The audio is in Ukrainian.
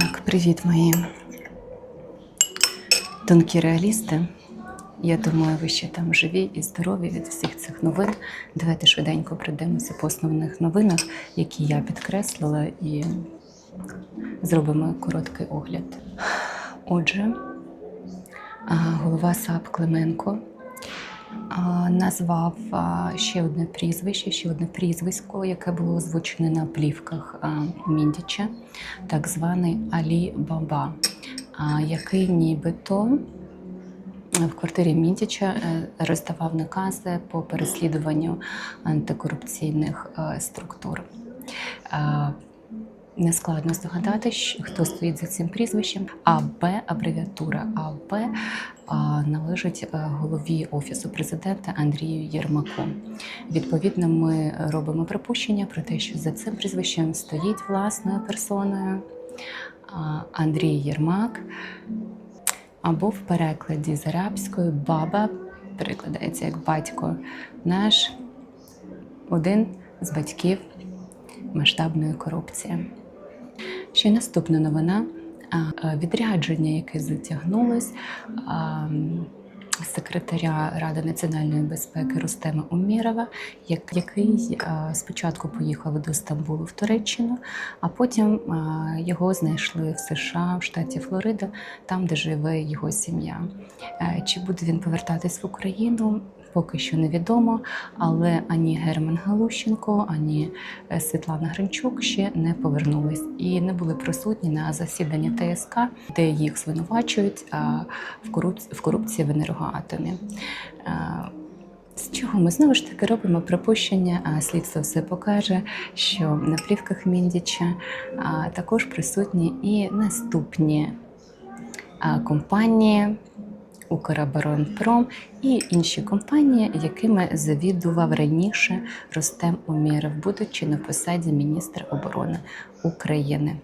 Так, привіт, мої тонкі реалісти. Я думаю, ви ще там живі і здорові від всіх цих новин. Давайте швиденько пройдемося по основних новинах, які я підкреслила, і зробимо короткий огляд. Отже, голова САП Клименко назвав ще одне прізвище, ще одне прізвисько, яке було озвучене на плівках Міндіча, так званий Алі Баба, який нібито в квартирі Міндіча е, роздавав накази по переслідуванню антикорупційних е, структур. Нескладно здогадати, хто стоїть за цим прізвищем. АБ, абревіатура АБ належить е, голові Офісу президента Андрію Єрмаку. Відповідно, ми робимо припущення про те, що за цим прізвищем стоїть власною персоною Андрій Єрмак, або в перекладі з арабської баба перекладається як батько наш, один з батьків масштабної корупції. Ще й наступна новина. Відрядження, яке затягнулось секретаря Ради національної безпеки Рустема Умірова, який спочатку поїхав до Стамбулу в Туреччину, а потім його знайшли в США, в штаті Флорида, там, де живе його сім'я. Е, Чи буде він повертатись в Україну? Поки що невідомо, але ані Герман Галущенко, ані е, Світлана Гринчук ще не повернулись і не були присутні на засіданні ТСК, де їх звинувачують в корупції, в енергоатомі. Е, З чого ми знову ж таки робимо припущення, а слідство все покаже, що на плівках Міндіча також присутні і наступні компанії. Укроборонпром і інші компанії, якими завідував раніше Ростем Умєров, будучи на посаді міністра оборони України.